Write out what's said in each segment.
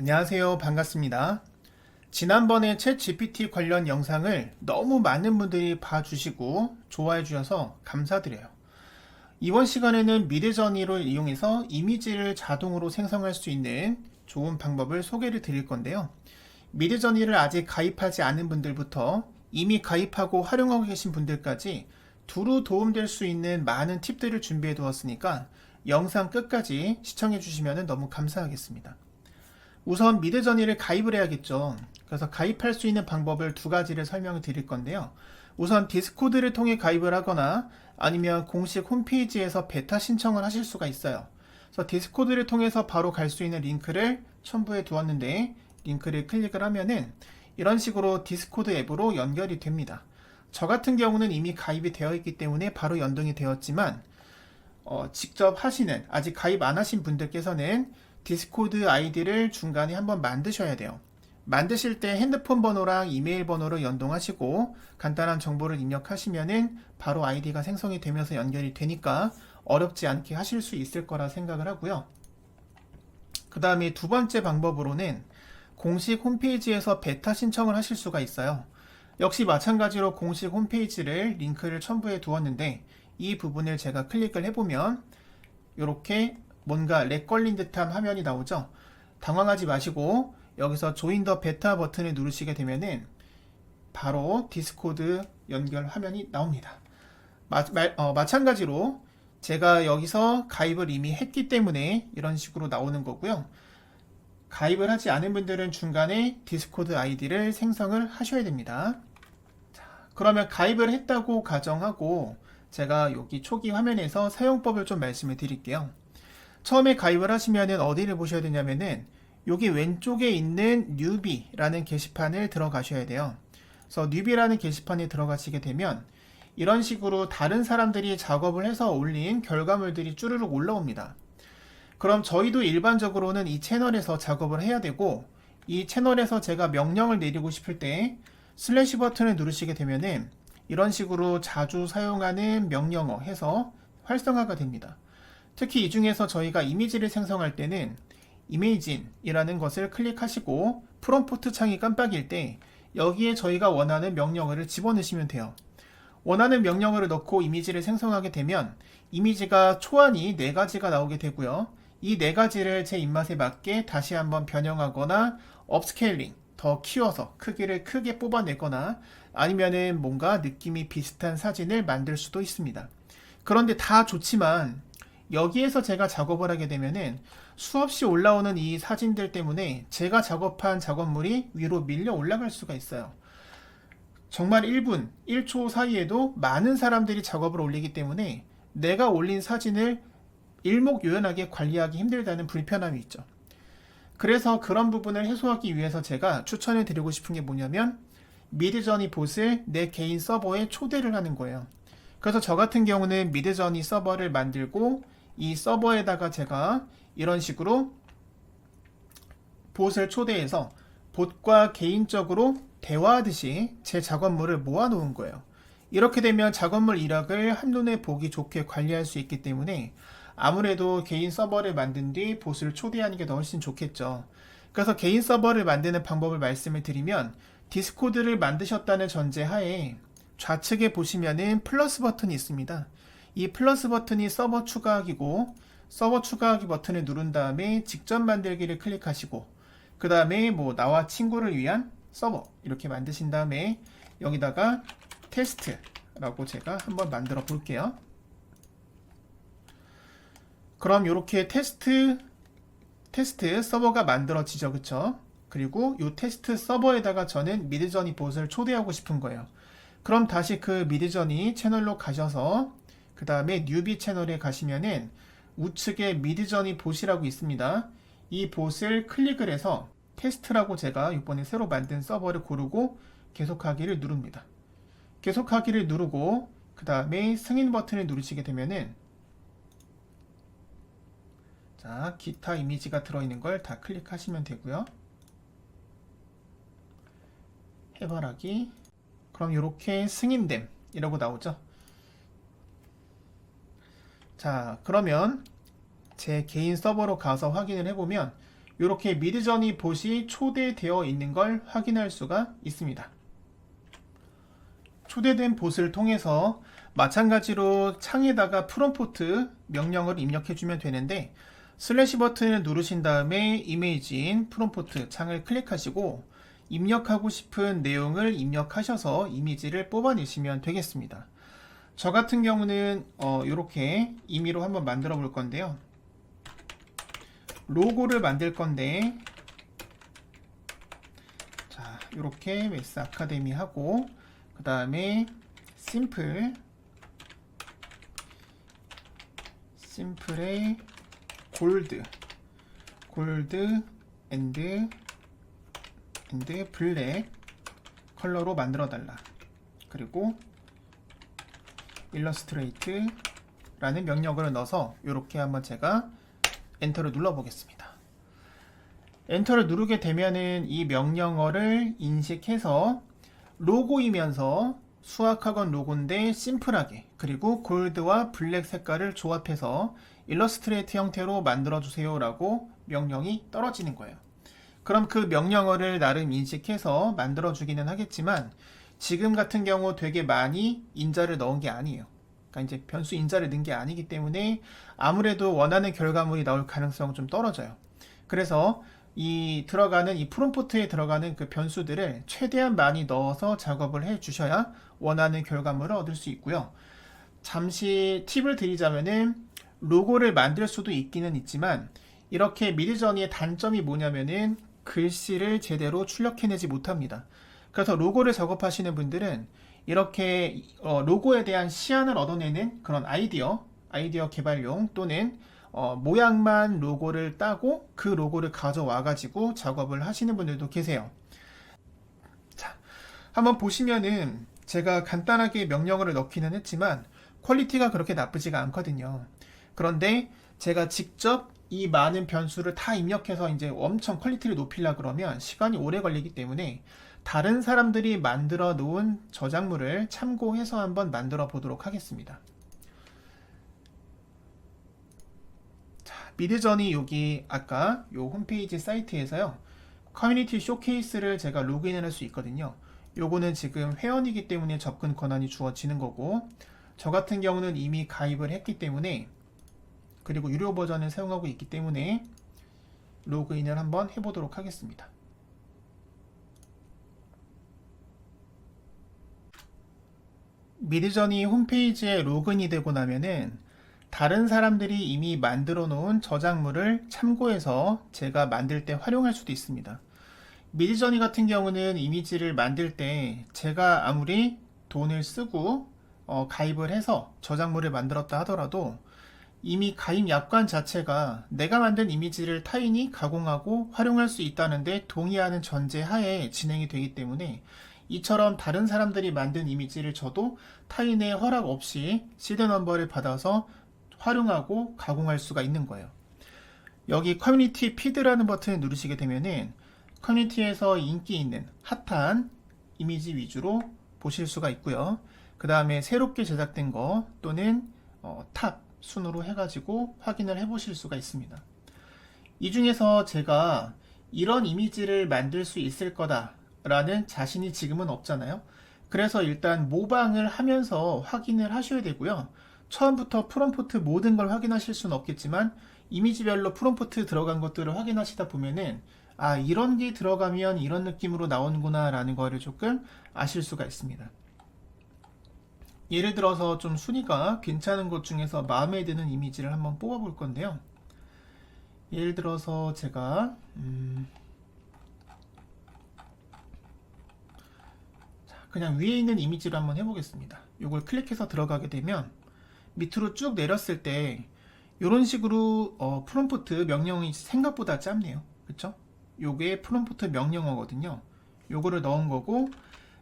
안녕하세요. 반갑습니다. 지난번에 챗 GPT 관련 영상을 너무 많은 분들이 봐주시고 좋아해 주셔서 감사드려요. 이번 시간에는 미드저니를 이용해서 이미지를 자동으로 생성할 수 있는 좋은 방법을 소개를 드릴 건데요. 미드저니를 아직 가입하지 않은 분들부터 이미 가입하고 활용하고 계신 분들까지 두루 도움될 수 있는 많은 팁들을 준비해 두었으니까 영상 끝까지 시청해 주시면 너무 감사하겠습니다. 우선 미드저니를 가입을 해야겠죠. 그래서 가입할 수 있는 방법을 두 가지를 설명을 드릴 건데요. 우선 디스코드를 통해 가입을 하거나 아니면 공식 홈페이지에서 베타 신청을 하실 수가 있어요. 그래서 디스코드를 통해서 바로 갈 수 있는 링크를 첨부해 두었는데 링크를 클릭을 하면은 이런 식으로 디스코드 앱으로 연결이 됩니다. 저 같은 경우는 이미 가입이 되어 있기 때문에 바로 연동이 되었지만 어, 직접 하시는 아직 가입 안 하신 분들께서는 디스코드 아이디를 중간에 한번 만드셔야 돼요. 만드실 때 핸드폰 번호랑 이메일 번호를 연동하시고 간단한 정보를 입력하시면은 바로 아이디가 생성이 되면서 연결이 되니까 어렵지 않게 하실 수 있을 거라 생각을 하고요. 그 다음에 두 번째 방법으로는 공식 홈페이지에서 베타 신청을 하실 수가 있어요. 역시 마찬가지로 공식 홈페이지를 링크를 첨부해 두었는데 이 부분을 제가 클릭을 해보면 이렇게 뭔가 렉 걸린 듯한 화면이 나오죠. 당황하지 마시고 여기서 조인 더 베타 버튼을 누르시게 되면은 바로 디스코드 연결 화면이 나옵니다. 마, 마, 어, 마찬가지로 제가 여기서 가입을 이미 했기 때문에 이런 식으로 나오는 거고요. 가입을 하지 않은 분들은 중간에 디스코드 아이디를 생성을 하셔야 됩니다. 자, 그러면 가입을 했다고 가정하고 제가 여기 초기 화면에서 사용법을 좀 말씀을 드릴게요. 처음에 가입을 하시면은 어디를 보셔야 되냐면은 여기 왼쪽에 있는 뉴비라는 게시판을 들어가셔야 돼요. 그래서 뉴비라는 게시판에 들어가시게 되면 이런 식으로 다른 사람들이 작업을 해서 올린 결과물들이 쭈르륵 올라옵니다. 그럼 저희도 일반적으로는 이 채널에서 작업을 해야 되고 이 채널에서 제가 명령을 내리고 싶을 때 슬래시 버튼을 누르시게 되면은 이런 식으로 자주 사용하는 명령어 해서 활성화가 됩니다. 특히 이 중에서 저희가 이미지를 생성할 때는 이메이진이라는 것을 클릭하시고 프롬프트 창이 깜빡일 때 여기에 저희가 원하는 명령어를 집어넣으시면 돼요. 원하는 명령어를 넣고 이미지를 생성하게 되면 이미지가 초안이 네 가지가 나오게 되고요. 이네 가지를 제 입맛에 맞게 다시 한번 변형하거나 업스케일링 더 키워서 크기를 크게 뽑아내거나 아니면은 뭔가 느낌이 비슷한 사진을 만들 수도 있습니다. 그런데 다 좋지만 여기에서 제가 작업을 하게 되면은 수없이 올라오는 이 사진들 때문에 제가 작업한 작업물이 위로 밀려 올라갈 수가 있어요. 정말 1분, 1초 사이에도 많은 사람들이 작업을 올리기 때문에 내가 올린 사진을 일목요연하게 관리하기 힘들다는 불편함이 있죠. 그래서 그런 부분을 해소하기 위해서 제가 추천해 드리고 싶은 게 뭐냐면 미드저니 봇을 내 개인 서버에 초대를 하는 거예요. 그래서 저 같은 경우는 미드저니 서버를 만들고 이 서버에다가 제가 이런 식으로 봇을 초대해서 봇과 개인적으로 대화하듯이 제 작업물을 모아놓은 거예요. 이렇게 되면 작업물 이력을 한눈에 보기 좋게 관리할 수 있기 때문에 아무래도 개인 서버를 만든 뒤 봇을 초대하는 게 더 훨씬 좋겠죠. 그래서 개인 서버를 만드는 방법을 말씀을 드리면 디스코드를 만드셨다는 전제 하에 좌측에 보시면은 플러스 버튼이 있습니다. 이 플러스 버튼이 서버 추가하기고 서버 추가하기 버튼을 누른 다음에 직접 만들기를 클릭하시고 그 다음에 뭐 나와 친구를 위한 서버 이렇게 만드신 다음에 여기다가 테스트라고 제가 한번 만들어 볼게요. 그럼 이렇게 테스트 테스트 서버가 만들어지죠, 그쵸? 그리고 이 테스트 서버에다가 저는 미드저니 봇을 초대하고 싶은 거예요. 그럼 다시 그 미드저니 채널로 가셔서 그 다음에 뉴비 채널에 가시면은 우측에 미드저니 봇이라고 있습니다. 이 봇을 클릭을 해서 테스트라고 제가 이번에 새로 만든 서버를 고르고 계속하기를 누릅니다. 계속하기를 누르고 그 다음에 승인 버튼을 누르시게 되면은 자 기타 이미지가 들어있는 걸 다 클릭하시면 되고요. 해바라기 그럼 이렇게 승인됨 이라고 나오죠. 자 그러면 제 개인 서버로 가서 확인을 해보면 이렇게 미드저니 봇이 초대되어 있는 걸 확인할 수가 있습니다. 초대된 봇을 통해서 마찬가지로 창에다가 프롬포트 명령을 입력해주면 되는데 슬래시 버튼을 누르신 다음에 이미지인 프롬포트 창을 클릭하시고 입력하고 싶은 내용을 입력하셔서 이미지를 뽑아내시면 되겠습니다. 저 같은 경우는 어, 이렇게 임의로 한번 만들어 볼 건데요. 로고를 만들 건데 자 이렇게 메스 아카데미 하고 그 다음에 심플 심플의 골드 골드 앤드 앤드 블랙 컬러로 만들어 달라 그리고 일러스트레이트 라는 명령어를 넣어서 이렇게 한번 제가 엔터를 눌러 보겠습니다. 엔터를 누르게 되면은 이 명령어를 인식해서 로고이면서 수학학원 로고인데 심플하게 그리고 골드와 블랙 색깔을 조합해서 일러스트레이트 형태로 만들어 주세요 라고 명령이 떨어지는 거예요. 그럼 그 명령어를 나름 인식해서 만들어 주기는 하겠지만 지금 같은 경우 되게 많이 인자를 넣은 게 아니에요 그러니까 이제 변수 인자를 넣은 게 아니기 때문에 아무래도 원하는 결과물이 나올 가능성은 좀 떨어져요 그래서 이 들어가는 이 프롬포트에 들어가는 그 변수들을 최대한 많이 넣어서 작업을 해 주셔야 원하는 결과물을 얻을 수 있고요. 잠시 팁을 드리자면은 로고를 만들 수도 있기는 있지만 이렇게 미드저니의 단점이 뭐냐면은 글씨를 제대로 출력해내지 못합니다. 그래서 로고를 작업하시는 분들은 이렇게 어, 로고에 대한 시안을 얻어내는 그런 아이디어, 아이디어 개발용 또는 어, 모양만 로고를 따고 그 로고를 가져와 가지고 작업을 하시는 분들도 계세요. 자, 한번 보시면은 제가 간단하게 명령어를 넣기는 했지만 퀄리티가 그렇게 나쁘지가 않거든요. 그런데 제가 직접 이 많은 변수를 다 입력해서 이제 엄청 퀄리티를 높이려 그러면 시간이 오래 걸리기 때문에 다른 사람들이 만들어 놓은 저작물을 참고해서 한번 만들어 보도록 하겠습니다. 미드전이 여기 아까 요 홈페이지 사이트에서요. 커뮤니티 쇼케이스를 제가 로그인을 할 수 있거든요. 요거는 지금 회원이기 때문에 접근 권한이 주어지는 거고 저 같은 경우는 이미 가입을 했기 때문에 그리고 유료 버전을 사용하고 있기 때문에 로그인을 한번 해보도록 하겠습니다 미드전이 홈페이지에 로그인이 되고 나면은 다른 사람들이 이미 만들어 놓은 저작물을 참고해서 제가 만들 때 활용할 수도 있습니다. 미드저니 같은 경우는 이미지를 만들 때 제가 아무리 돈을 쓰고 어, 가입을 해서 저작물을 만들었다 하더라도 이미 가입 약관 자체가 내가 만든 이미지를 타인이 가공하고 활용할 수 있다는데 동의하는 전제 하에 진행이 되기 때문에 이처럼 다른 사람들이 만든 이미지를 저도 타인의 허락 없이 시드 넘버를 받아서 활용하고 가공할 수가 있는 거예요. 여기 커뮤니티 피드라는 버튼을 누르시게 되면은 커뮤니티에서 인기 있는 핫한 이미지 위주로 보실 수가 있고요. 그 다음에 새롭게 제작된 거 또는 어, 탑 순으로 해가지고 확인을 해보실 수가 있습니다. 이 중에서 제가 이런 이미지를 만들 수 있을 거다 라는 자신이 지금은 없잖아요. 그래서 일단 모방을 하면서 확인을 하셔야 되고요. 처음부터 프롬포트 모든 걸 확인하실 수는 없겠지만 이미지별로 프롬포트 들어간 것들을 확인하시다 보면은 아 이런 게 들어가면 이런 느낌으로 나오는구나 라는 거를 조금 아실 수가 있습니다 예를 들어서 좀 순위가 괜찮은 것 중에서 마음에 드는 이미지를 한번 뽑아 볼 건데요 예를 들어서 제가 음 그냥 위에 있는 이미지로 한번 해보겠습니다 이걸 클릭해서 들어가게 되면 밑으로 쭉 내렸을 때 이런 식으로 어, 프롬프트 명령이 생각보다 짧네요. 그쵸? 요게 프롬프트 명령어거든요. 요거를 넣은 거고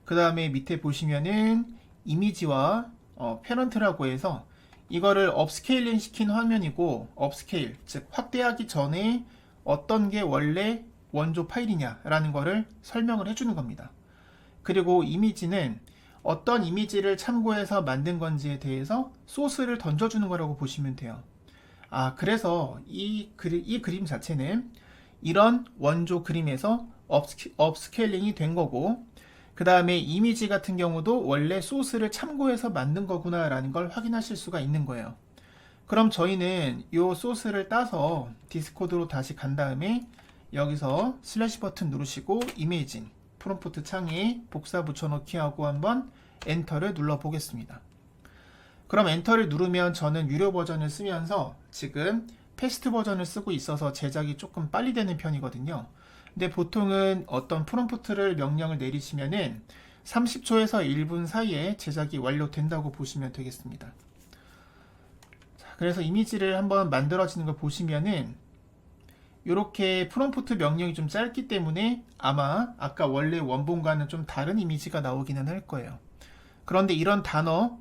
그 다음에 밑에 보시면은 이미지와 어, 페런트라고 해서 이거를 업스케일링 시킨 화면이고 업스케일 즉 확대하기 전에 어떤 게 원래 원조 파일이냐 라는 거를 설명을 해주는 겁니다. 그리고 이미지는 어떤 이미지를 참고해서 만든 건지에 대해서 소스를 던져주는 거라고 보시면 돼요. 아, 그래서 이, 그리, 이 그림 자체는 이런 원조 그림에서 업스케, 업스케일링이 된 거고 그 다음에 이미지 같은 경우도 원래 소스를 참고해서 만든 거구나라는 걸 확인하실 수가 있는 거예요. 그럼 저희는 이 소스를 따서 디스코드로 다시 간 다음에 여기서 슬래시 버튼 누르시고 이메이징 프롬프트 창에 복사 붙여넣기 하고 한번 엔터를 눌러 보겠습니다. 그럼 엔터를 누르면 저는 유료 버전을 쓰면서 지금 패스트 버전을 쓰고 있어서 제작이 조금 빨리 되는 편이거든요. 근데 보통은 어떤 프롬프트를 명령을 내리시면은 30초에서 1분 사이에 제작이 완료된다고 보시면 되겠습니다. 자, 그래서 이미지를 한번 만들어지는 걸 보시면은 이렇게 프롬프트 명령이 좀 짧기 때문에 아마 아까 원래 원본과는 좀 다른 이미지가 나오기는 할 거예요. 그런데 이런 단어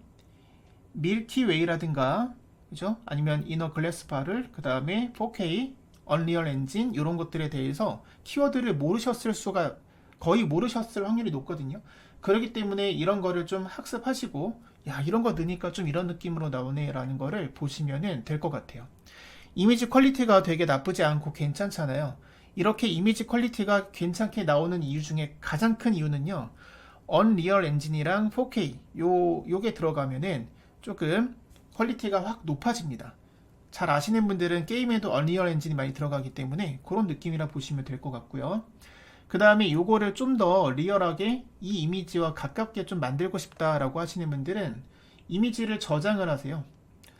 밀키웨이라든가 그죠? 아니면 이너 글래스바를 그 다음에 4K, 언리얼 엔진 이런 것들에 대해서 키워드를 모르셨을 수가 거의 모르셨을 확률이 높거든요. 그렇기 때문에 이런 거를 좀 학습하시고 야 이런 거 넣으니까 좀 이런 느낌으로 나오네라는 거를 보시면은 될것 같아요. 이미지 퀄리티가 되게 나쁘지 않고 괜찮잖아요. 이렇게 이미지 퀄리티가 괜찮게 나오는 이유 중에 가장 큰 이유는요. 언리얼 엔진이랑 4K 요 요게 들어가면은 조금 퀄리티가 확 높아집니다. 잘 아시는 분들은 게임에도 언리얼 엔진이 많이 들어가기 때문에 그런 느낌이라 보시면 될 것 같고요. 그 다음에 요거를 좀 더 리얼하게 이 이미지와 가깝게 좀 만들고 싶다라고 하시는 분들은 이미지를 저장을 하세요.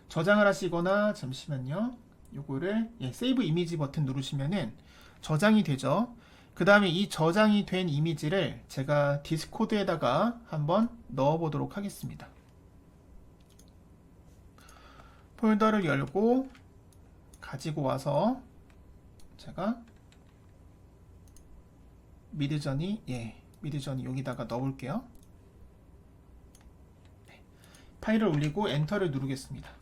저장을 하시거나 잠시만요. 요거를 예, 세이브 이미지 버튼 누르시면은 저장이 되죠. 그 다음에 이 저장이 된 이미지를 제가 디스코드에다가 한번 넣어 보도록 하겠습니다. 폴더를 열고 가지고 와서 제가 미드전이 예 미드전이 여기다가 넣어볼게요. 네. 파일을 올리고 엔터를 누르겠습니다.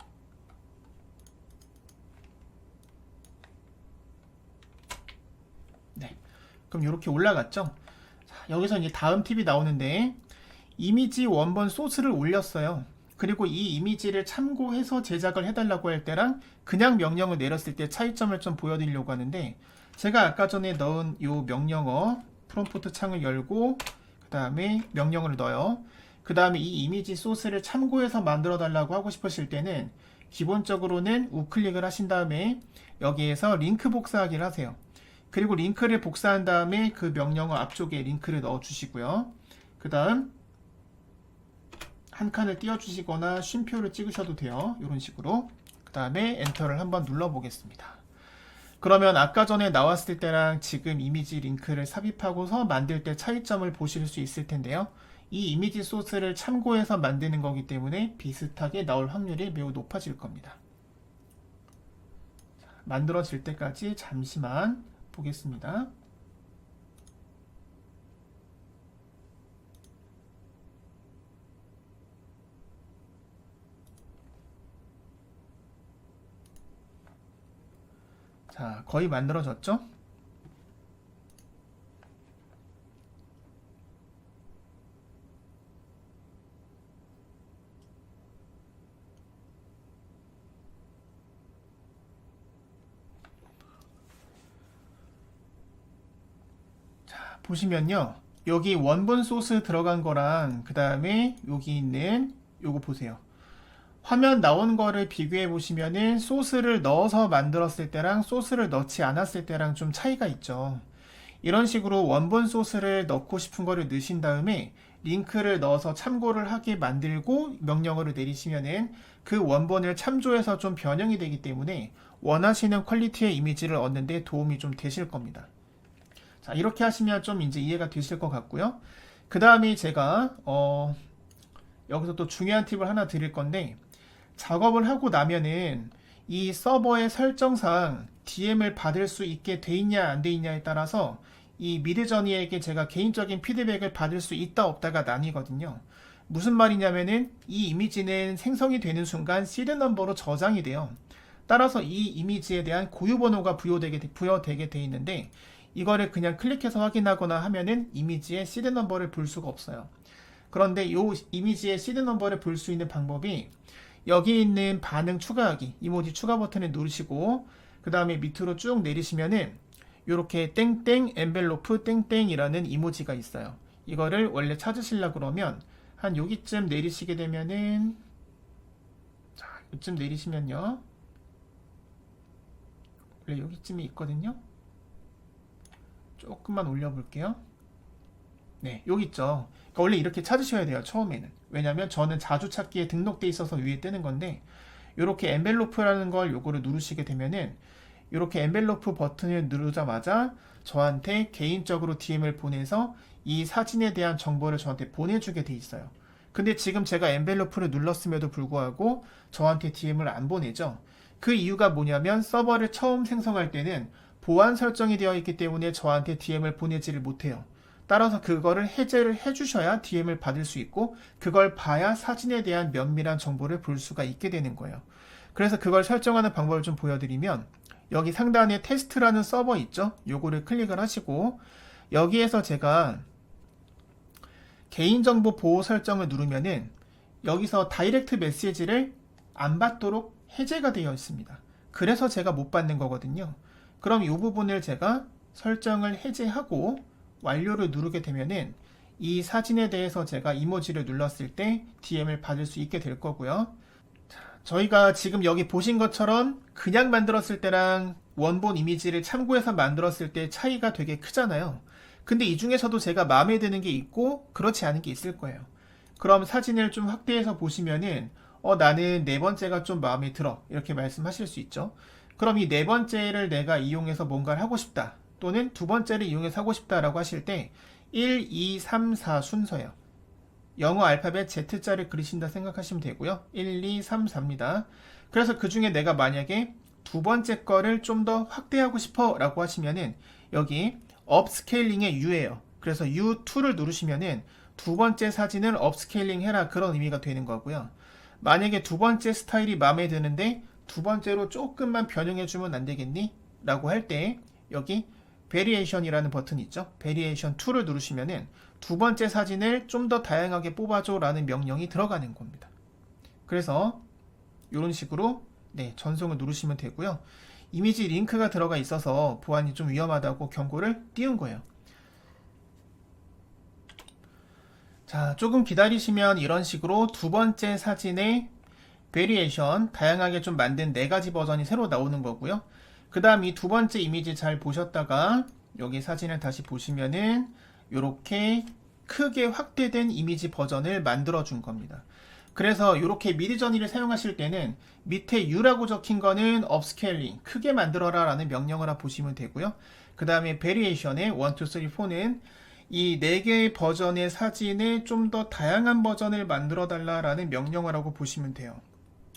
네, 그럼 이렇게 올라갔죠. 자, 여기서 이제 다음 팁이 나오는데 이미지 원본 소스를 올렸어요. 그리고 이 이미지를 참고해서 제작을 해달라고 할 때랑 그냥 명령을 내렸을 때 차이점을 좀 보여드리려고 하는데 제가 아까 전에 넣은 이 명령어 프롬프트 창을 열고 그 다음에 명령어를 넣어요. 그 다음에 이 이미지 소스를 참고해서 만들어 달라고 하고 싶으실 때는 기본적으로는 우클릭을 하신 다음에 여기에서 링크 복사하기를 하세요. 그리고 링크를 복사한 다음에 그 명령어 앞쪽에 링크를 넣어 주시고요. 그 다음 한 칸을 띄워 주시거나 쉼표를 찍으셔도 돼요. 이런 식으로. 그 다음에 엔터를 한번 눌러 보겠습니다. 그러면 아까 전에 나왔을 때랑 지금 이미지 링크를 삽입하고서 만들 때 차이점을 보실 수 있을 텐데요. 이 이미지 소스를 참고해서 만드는 거기 때문에 비슷하게 나올 확률이 매우 높아질 겁니다. 만들어질 때까지 잠시만 보겠습니다. 자, 거의 만들어졌죠? 자, 보시면요. 여기 원본 소스 들어간 거랑 그 다음에 여기 있는 요거 보세요. 화면 나온 거를 비교해 보시면은 소스를 넣어서 만들었을 때랑 소스를 넣지 않았을 때랑 좀 차이가 있죠. 이런 식으로 원본 소스를 넣고 싶은 거를 넣으신 다음에 링크를 넣어서 참고를 하게 만들고 명령어를 내리시면은 그 원본을 참조해서 좀 변형이 되기 때문에 원하시는 퀄리티의 이미지를 얻는데 도움이 좀 되실 겁니다. 자, 이렇게 하시면 좀 이제 이해가 되실 것 같고요. 그 다음에 제가, 어, 여기서 또 중요한 팁을 하나 드릴 건데, 작업을 하고 나면은 이 서버의 설정상 DM을 받을 수 있게 돼 있냐 안 돼 있냐에 따라서 이 미드저니에게 제가 개인적인 피드백을 받을 수 있다 없다가 나뉘거든요. 무슨 말이냐면은 이 이미지는 생성이 되는 순간 시드 넘버로 저장이 돼요. 따라서 이 이미지에 대한 고유 번호가 부여되게 부여되게 돼 있는데 이거를 그냥 클릭해서 확인하거나 하면은 이미지의 시드 넘버를 볼 수가 없어요. 그런데 이 이미지의 시드 넘버를 볼 수 있는 방법이 여기 있는 반응 추가하기 이모지 추가 버튼을 누르시고 그 다음에 밑으로 쭉 내리시면은 이렇게 땡땡 엔벨로프 땡땡이라는 이모지가 있어요. 이거를 원래 찾으시려 그러면 한 여기쯤 내리시게 되면은 자, 이쯤 내리시면요. 원래 여기쯤이 있거든요. 조금만 올려볼게요. 네, 여기 있죠. 그러니까 원래 이렇게 찾으셔야 돼요, 처음에는. 왜냐면 저는 자주 찾기에 등록돼 있어서 위에 뜨는 건데, 이렇게 엔벨로프라는 걸 요거를 누르시게 되면은, 이렇게 엔벨로프 버튼을 누르자마자 저한테 개인적으로 DM을 보내서 이 사진에 대한 정보를 저한테 보내주게 돼 있어요. 근데 지금 제가 엔벨로프를 눌렀음에도 불구하고 저한테 DM을 안 보내죠. 그 이유가 뭐냐면 서버를 처음 생성할 때는 보안 설정이 되어 있기 때문에 저한테 DM을 보내지를 못해요. 따라서 그거를 해제를 해주셔야 DM을 받을 수 있고 그걸 봐야 사진에 대한 면밀한 정보를 볼 수가 있게 되는 거예요. 그래서 그걸 설정하는 방법을 좀 보여드리면 여기 상단에 테스트라는 서버 있죠? 요거를 클릭을 하시고 여기에서 제가 개인정보 보호 설정을 누르면은 여기서 다이렉트 메시지를 안 받도록 해제가 되어 있습니다. 그래서 제가 못 받는 거거든요. 그럼 이 부분을 제가 설정을 해제하고 완료를 누르게 되면은 이 사진에 대해서 제가 이모지를 눌렀을 때 DM을 받을 수 있게 될 거고요. 자, 저희가 지금 여기 보신 것처럼 그냥 만들었을 때랑 원본 이미지를 참고해서 만들었을 때 차이가 되게 크잖아요. 근데 이 중에서도 제가 마음에 드는 게 있고 그렇지 않은 게 있을 거예요. 그럼 사진을 좀 확대해서 보시면은 어 나는 네 번째가 좀 마음에 들어 이렇게 말씀하실 수 있죠. 그럼 이 네 번째를 내가 이용해서 뭔가를 하고 싶다 또는 두 번째를 이용해서 하고 싶다라고 하실 때 1, 2, 3, 4 순서예요. 영어 알파벳 Z자를 그리신다 생각하시면 되고요. 1, 2, 3, 4입니다. 그래서 그 중에 내가 만약에 두 번째 거를 좀 더 확대하고 싶어 라고 하시면은 여기 업스케일링의 U예요. 그래서 U2를 누르시면은 두 번째 사진을 업스케일링 해라 그런 의미가 되는 거고요. 만약에 두 번째 스타일이 마음에 드는데 두 번째로 조금만 변형해 주면 안 되겠니? 라고 할 때 여기 베리에이션이라는 버튼 있죠. 베리에이션 2를 누르시면은 두 번째 사진을 좀 더 다양하게 뽑아줘 라는 명령이 들어가는 겁니다. 그래서 이런 식으로 네, 전송을 누르시면 되고요. 이미지 링크가 들어가 있어서 보안이 좀 위험하다고 경고를 띄운 거예요. 자, 조금 기다리시면 이런 식으로 두 번째 사진의 베리에이션, 다양하게 좀 만든 네 가지 버전이 새로 나오는 거고요. 그 다음 이 두 번째 이미지 잘 보셨다가 여기 사진을 다시 보시면은 이렇게 크게 확대된 이미지 버전을 만들어 준 겁니다. 그래서 이렇게 미디저니를 사용하실 때는 밑에 U라고 적힌 거는 업스케일링, 크게 만들어라 라는 명령어라 보시면 되고요. 그 다음에 베리에이션의 1, 2, 3, 4는 이 4개의 버전의 사진에 좀 더 다양한 버전을 만들어 달라라는 명령어라고 보시면 돼요.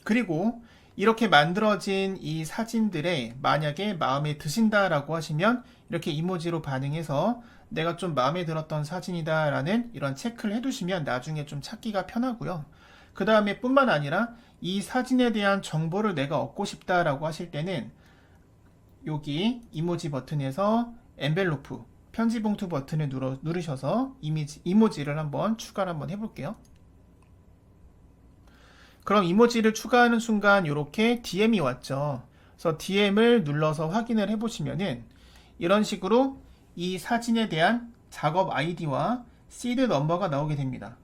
그리고 이렇게 만들어진 이 사진들에 만약에 마음에 드신다라고 하시면 이렇게 이모지로 반응해서 내가 좀 마음에 들었던 사진이다라는 이런 체크를 해두시면 나중에 좀 찾기가 편하고요. 그 다음에 뿐만 아니라 이 사진에 대한 정보를 내가 얻고 싶다라고 하실 때는 여기 이모지 버튼에서 엔벨로프 편지 봉투 버튼을 누르, 누르셔서 이미지, 이모지를 한번 추가를 한번 해볼게요. 그럼 이모지를 추가하는 순간 이렇게 DM이 왔죠. 그래서 DM을 눌러서 확인을 해보시면은 이런 식으로 이 사진에 대한 작업 아이디와 시드 넘버가 나오게 됩니다.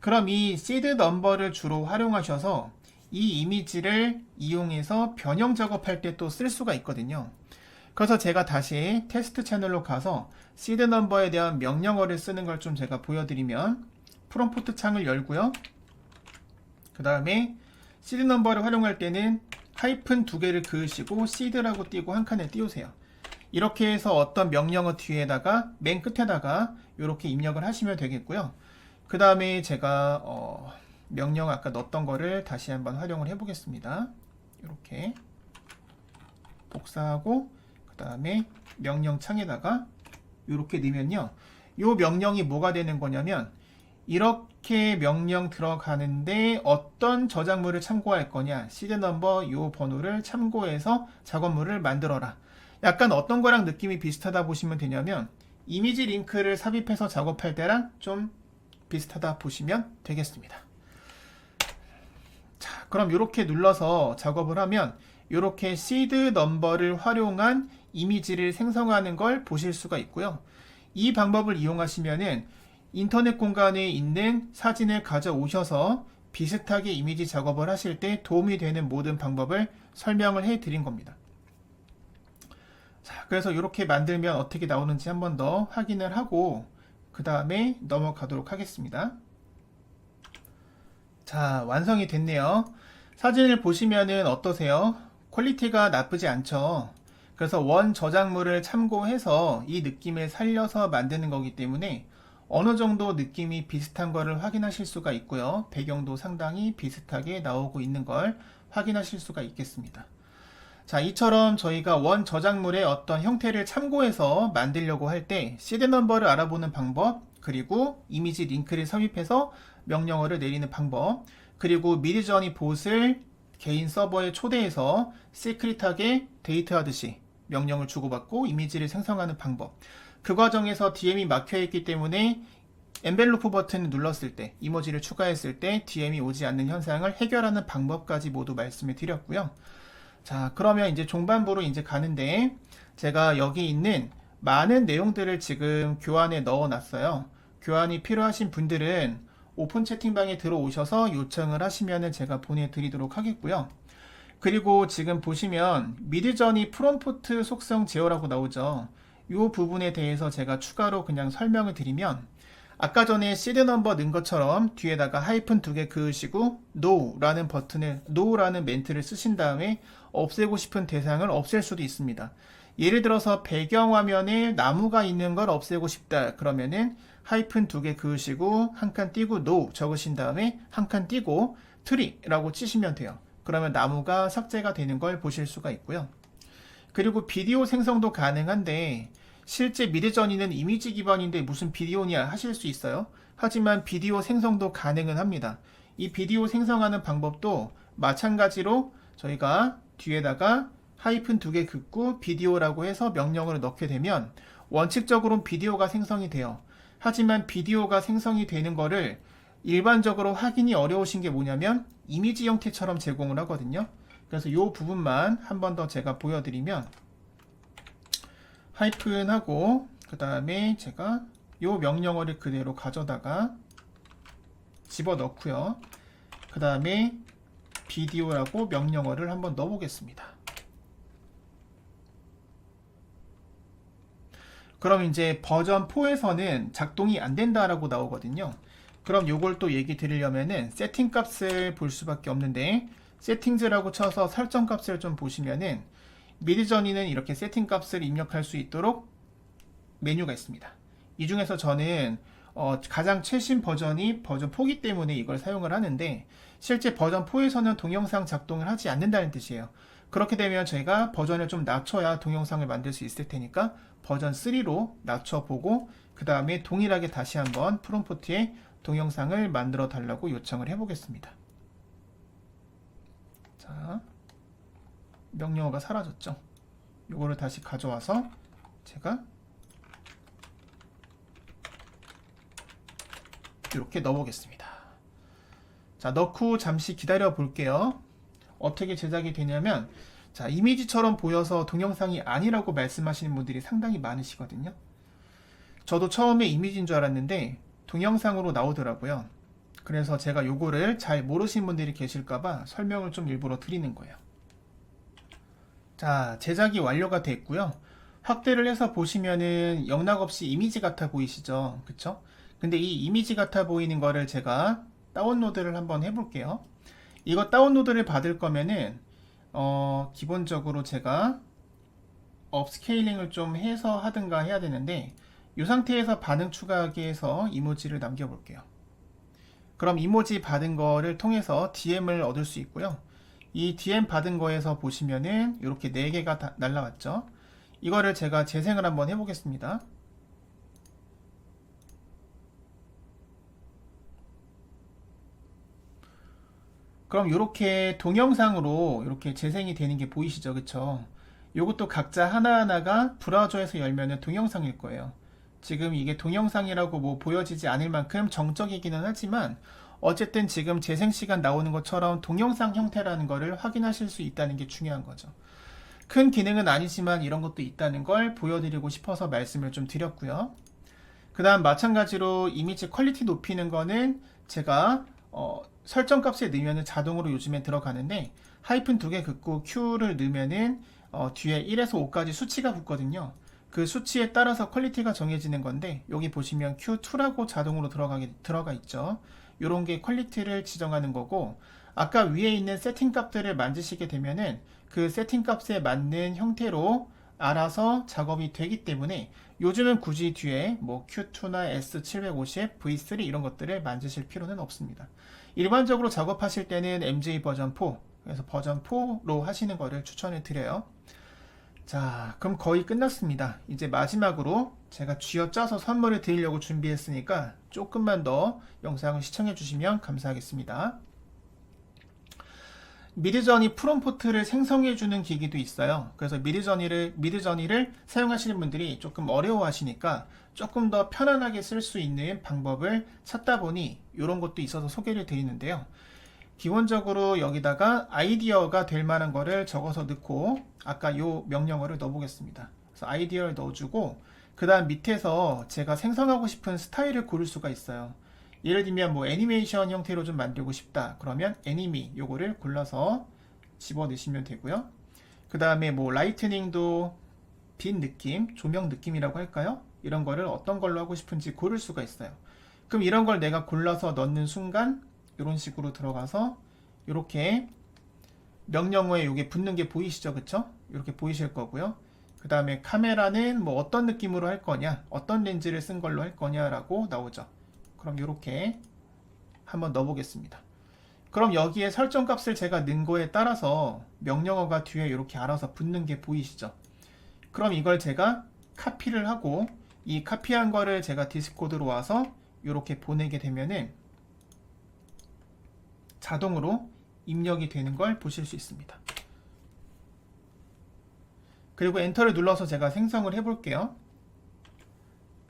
그럼 이 시드 넘버를 주로 활용하셔서 이 이미지를 이용해서 변형 작업할 때 또 쓸 수가 있거든요. 그래서 제가 다시 테스트 채널로 가서 시드 넘버에 대한 명령어를 쓰는 걸 좀 제가 보여드리면 프롬프트 창을 열고요. 그 다음에 시드 넘버를 활용할 때는 하이픈 두 개를 그으시고 시드라고 띄고 한 칸에 띄우세요. 이렇게 해서 어떤 명령어 뒤에다가 맨 끝에다가 이렇게 입력을 하시면 되겠고요. 그 다음에 제가 어, 명령 아까 넣었던 거를 다시 한번 활용을 해 보겠습니다. 이렇게 복사하고 그 다음에 명령 창에다가 이렇게 넣으면요. 이 명령이 뭐가 되는 거냐면 이렇게 명령 들어가는데 어떤 저작물을 참고할 거냐? 시드 넘버 이 번호를 참고해서 작업물을 만들어라. 약간 어떤 거랑 느낌이 비슷하다 보시면 되냐면 이미지 링크를 삽입해서 작업할 때랑 좀 비슷하다 보시면 되겠습니다. 자 그럼 이렇게 눌러서 작업을 하면 이렇게 시드 넘버를 활용한 이미지를 생성하는 걸 보실 수가 있고요. 이 방법을 이용하시면은 인터넷 공간에 있는 사진을 가져오셔서 비슷하게 이미지 작업을 하실 때 도움이 되는 모든 방법을 설명을 해 드린 겁니다. 자, 그래서 이렇게 만들면 어떻게 나오는지 한 번 더 확인을 하고 그 다음에 넘어가도록 하겠습니다. 자, 완성이 됐네요. 사진을 보시면은 어떠세요? 퀄리티가 나쁘지 않죠? 그래서 원 저작물을 참고해서 이 느낌을 살려서 만드는 거기 때문에 어느 정도 느낌이 비슷한 거를 확인하실 수가 있고요. 배경도 상당히 비슷하게 나오고 있는 걸 확인하실 수가 있겠습니다. 자, 이처럼 저희가 원 저작물의 어떤 형태를 참고해서 만들려고 할 때 시드 넘버를 알아보는 방법, 그리고 이미지 링크를 삽입해서 명령어를 내리는 방법, 그리고 미드저니 봇을 개인 서버에 초대해서 시크릿하게 데이트하듯이 명령을 주고받고 이미지를 생성하는 방법. 그 과정에서 DM이 막혀 있기 때문에 엔벨로프 버튼을 눌렀을 때, 이모지를 추가했을 때 DM이 오지 않는 현상을 해결하는 방법까지 모두 말씀을 드렸고요. 자, 그러면 이제 종반부로 이제 가는데 제가 여기 있는 많은 내용들을 지금 교환에 넣어 놨어요. 교환이 필요하신 분들은 오픈 채팅방에 들어오셔서 요청을 하시면 제가 보내드리도록 하겠고요. 그리고 지금 보시면 미드저니 프롬프트 속성 제어라고 나오죠. 이 부분에 대해서 제가 추가로 그냥 설명을 드리면 아까 전에 시드 넘버 넣은 것처럼 뒤에다가 하이픈 두 개 그으시고 no라는 버튼을 no라는 멘트를 쓰신 다음에 없애고 싶은 대상을 없앨 수도 있습니다. 예를 들어서 배경 화면에 나무가 있는 걸 없애고 싶다 그러면은 하이픈 두 개 그으시고 한 칸 띄고 no 적으신 다음에 한 칸 띄고 트리라고 치시면 돼요. 그러면 나무가 삭제가 되는 걸 보실 수가 있고요. 그리고 비디오 생성도 가능한데 실제 미드저니는 이미지 기반인데 무슨 비디오냐 하실 수 있어요. 하지만 비디오 생성도 가능은 합니다. 이 비디오 생성하는 방법도 마찬가지로 저희가 뒤에다가 하이픈 두 개 긋고 비디오라고 해서 명령을 넣게 되면 원칙적으로는 비디오가 생성이 돼요. 하지만 비디오가 생성이 되는 거를 일반적으로 확인이 어려우신 게 뭐냐면 이미지 형태처럼 제공을 하거든요. 그래서 이 부분만 한 번 더 제가 보여드리면 하이픈하고 그 다음에 제가 이 명령어를 그대로 가져다가 집어넣고요. 그 다음에 비디오라고 명령어를 한번 넣어보겠습니다. 그럼 이제 버전 4에서는 작동이 안 된다라고 나오거든요. 그럼 요걸 또 얘기 드리려면은 세팅 값을 볼 수밖에 없는데 세팅즈라고 쳐서 설정 값을 좀 보시면은 미드저니는 이렇게 세팅 값을 입력할 수 있도록 메뉴가 있습니다. 이 중에서 저는 어, 가장 최신 버전이 버전 4기 때문에 이걸 사용을 하는데 실제 버전 4에서는 동영상 작동을 하지 않는다는 뜻이에요. 그렇게 되면 저희가 버전을 좀 낮춰야 동영상을 만들 수 있을 테니까 버전 3로 낮춰보고 그 다음에 동일하게 다시 한번 프롬프트에 동영상을 만들어 달라고 요청을 해보겠습니다. 자, 명령어가 사라졌죠. 이거를 다시 가져와서 제가 이렇게 넣어보겠습니다. 자, 넣고 잠시 기다려 볼게요. 어떻게 제작이 되냐면, 자, 이미지처럼 보여서 동영상이 아니라고 말씀하시는 분들이 상당히 많으시거든요. 저도 처음에 이미지인 줄 알았는데, 동영상으로 나오더라고요. 그래서 제가 요거를 잘 모르신 분들이 계실까봐 설명을 좀 일부러 드리는 거예요. 자, 제작이 완료가 됐고요. 확대를 해서 보시면은 영락 없이 이미지 같아 보이시죠? 그쵸? 근데 이 이미지 같아 보이는 거를 제가 다운로드를 한번 해볼게요. 이거 다운로드를 받을 거면은 어, 기본적으로 제가 업스케일링을 좀 해서 하든가 해야 되는데 이 상태에서 반응 추가하기 해서 이모지를 남겨볼게요. 그럼 이모지 받은 거를 통해서 DM을 얻을 수 있고요. 이 DM 받은 거에서 보시면은 이렇게 4개가 다 날라왔죠. 이거를 제가 재생을 한번 해보겠습니다. 그럼 이렇게 동영상으로 이렇게 재생이 되는 게 보이시죠? 그쵸? 이것도 각자 하나하나가 브라우저에서 열면은 동영상일 거예요. 지금 이게 동영상이라고 뭐 보여지지 않을 만큼 정적이기는 하지만 어쨌든 지금 재생 시간 나오는 것처럼 동영상 형태라는 거를 확인하실 수 있다는 게 중요한 거죠. 큰 기능은 아니지만 이런 것도 있다는 걸 보여드리고 싶어서 말씀을 좀 드렸고요. 그 다음 마찬가지로 이미지 퀄리티 높이는 거는 제가 어, 설정 값에 넣으면 자동으로 요즘에 들어가는데 하이픈 두 개 긋고 Q를 넣으면은 어, 뒤에 1에서 5까지 수치가 붙거든요. 그 수치에 따라서 퀄리티가 정해지는 건데 여기 보시면 Q2라고 자동으로 들어가게 들어가 있죠. 이런 게 퀄리티를 지정하는 거고 아까 위에 있는 세팅 값들을 만지시게 되면은 그 세팅 값에 맞는 형태로 알아서 작업이 되기 때문에 요즘은 굳이 뒤에 뭐 Q2나 S750, V3 이런 것들을 만드실 필요는 없습니다. 일반적으로 작업하실 때는 MJ 버전 4, 그래서 버전 4로 하시는 거를 추천을 드려요. 자, 그럼 거의 끝났습니다. 이제 마지막으로 제가 쥐어짜서 선물을 드리려고 준비했으니까 조금만 더 영상을 시청해 주시면 감사하겠습니다. 미드저니 프롬포트를 생성해 주는 기기도 있어요. 그래서 미드저니를 미드저니를 사용하시는 분들이 조금 어려워하시니까 조금 더 편안하게 쓸 수 있는 방법을 찾다 보니 이런 것도 있어서 소개를 드리는데요. 기본적으로 여기다가 아이디어가 될 만한 거를 적어서 넣고 아까 요 명령어를 넣어보겠습니다. 그래서 아이디어를 넣어주고 그 다음 밑에서 제가 생성하고 싶은 스타일을 고를 수가 있어요. 예를 들면 뭐 애니메이션 형태로 좀 만들고 싶다. 그러면 애니미 요거를 골라서 집어 넣으시면 되고요. 그 다음에 뭐 라이트닝도 빛 느낌, 조명 느낌이라고 할까요? 이런 거를 어떤 걸로 하고 싶은지 고를 수가 있어요. 그럼 이런 걸 내가 골라서 넣는 순간 이런 식으로 들어가서 이렇게 명령어에 이게 붙는 게 보이시죠? 그쵸? 이렇게 보이실 거고요. 그 다음에 카메라는 뭐 어떤 느낌으로 할 거냐, 어떤 렌즈를 쓴 걸로 할 거냐라고 나오죠. 그럼 이렇게 한번 넣어보겠습니다. 그럼 여기에 설정 값을 제가 넣은 거에 따라서 명령어가 뒤에 이렇게 알아서 붙는 게 보이시죠? 그럼 이걸 제가 카피를 하고 이 카피한 거를 제가 디스코드로 와서 이렇게 보내게 되면은 자동으로 입력이 되는 걸 보실 수 있습니다. 그리고 엔터를 눌러서 제가 생성을 해볼게요.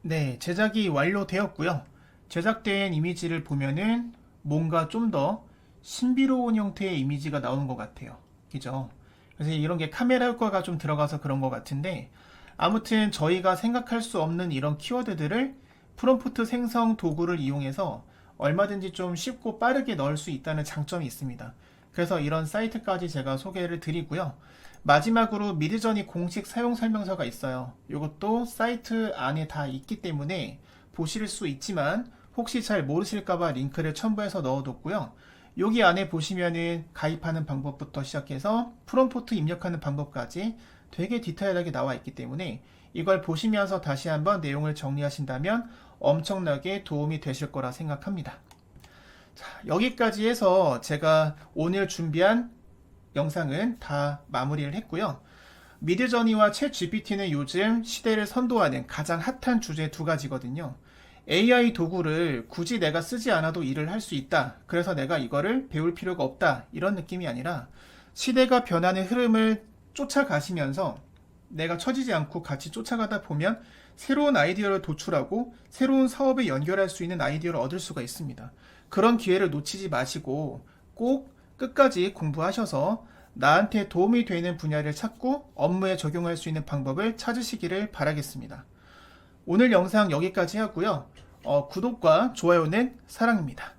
네, 제작이 완료되었고요. 제작된 이미지를 보면은 뭔가 좀 더 신비로운 형태의 이미지가 나오는 것 같아요. 그죠? 그래서 이런 게 카메라 효과가 좀 들어가서 그런 것 같은데 아무튼 저희가 생각할 수 없는 이런 키워드들을 프롬프트 생성 도구를 이용해서 얼마든지 좀 쉽고 빠르게 넣을 수 있다는 장점이 있습니다. 그래서 이런 사이트까지 제가 소개를 드리고요. 마지막으로 미드저니 공식 사용 설명서가 있어요. 이것도 사이트 안에 다 있기 때문에 보실 수 있지만 혹시 잘 모르실까봐 링크를 첨부해서 넣어뒀고요. 여기 안에 보시면은 가입하는 방법부터 시작해서 프롬포트 입력하는 방법까지 되게 디테일하게 나와 있기 때문에 이걸 보시면서 다시 한번 내용을 정리하신다면 엄청나게 도움이 되실 거라 생각합니다. 자, 여기까지 해서 제가 오늘 준비한 영상은 다 마무리를 했고요. 미드저니와 챗 GPT는 요즘 시대를 선도하는 가장 핫한 주제 두 가지거든요. AI 도구를 굳이 내가 쓰지 않아도 일을 할 수 있다. 그래서 내가 이거를 배울 필요가 없다. 이런 느낌이 아니라 시대가 변하는 흐름을 쫓아가시면서 내가 처지지 않고 같이 쫓아가다 보면 새로운 아이디어를 도출하고 새로운 사업에 연결할 수 있는 아이디어를 얻을 수가 있습니다. 그런 기회를 놓치지 마시고 꼭 끝까지 공부하셔서 나한테 도움이 되는 분야를 찾고 업무에 적용할 수 있는 방법을 찾으시기를 바라겠습니다. 오늘 영상 여기까지 하고요. 어, 구독과 좋아요는 사랑입니다.